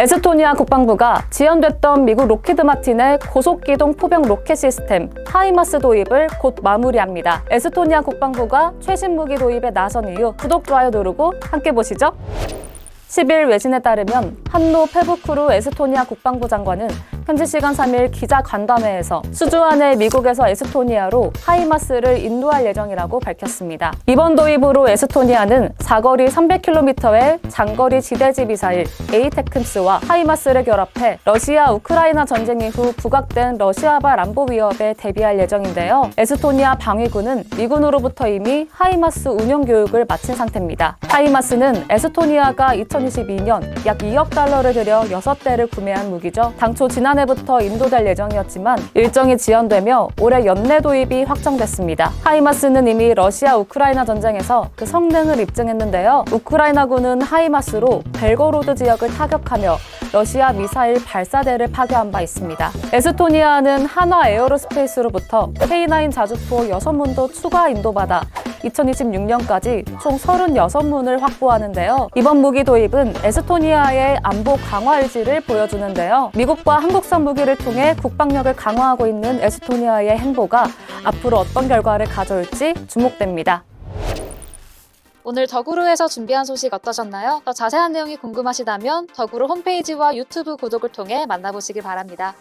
에스토니아 국방부가 지연됐던 미국 로키드 마틴의 고속기동 포병 로켓 시스템 하이마스 도입을 곧 마무리합니다. 에스토니아 국방부가 최신 무기 도입에 나선 이후 구독, 좋아요 누르고 함께 보시죠. 10일 외신에 따르면 한노 페부크루 에스토니아 국방부 장관은 현지 시간 3일 기자 간담회에서 수주 안에 미국에서 에스토니아로 하이마스를 인도할 예정이라고 밝혔습니다. 이번 도입으로 에스토니아는 사거리 300km의 장거리 지대지 미사일 에이테크스와 하이마스를 결합해 러시아 우크라이나 전쟁 이후 부각된 러시아발 안보 위협에 대비할 예정인데요. 에스토니아 방위군은 미군으로부터 이미 하이마스 운용 교육을 마친 상태입니다. 하이마스는 에스토니아가 2022년 약 2억 달러를 들여 6대를 구매한 무기죠. 당초 지난해부터 인도될 예정이었지만 일정이 지연되며 올해 연내 도입이 확정됐습니다. 하이마스는 이미 러시아 우크라이나 전쟁에서 그 성능을 입증했는데요. 우크라이나군은 하이마스로 벨고로드 지역을 타격하며 러시아 미사일 발사대를 파괴한 바 있습니다. 에스토니아는 한화 에어로스페이스로부터 K9 자주포 6문도 추가 인도받아 2026년까지 총 36문을 확보하는데요. 이번 무기 도입은 에스토니아의 안보 강화 의지를 보여주는데요. 미국과 한국산 무기를 통해 국방력을 강화하고 있는 에스토니아의 행보가 앞으로 어떤 결과를 가져올지 주목됩니다. 오늘 더구루에서 준비한 소식 어떠셨나요? 더 자세한 내용이 궁금하시다면 더구루 홈페이지와 유튜브 구독을 통해 만나보시기 바랍니다.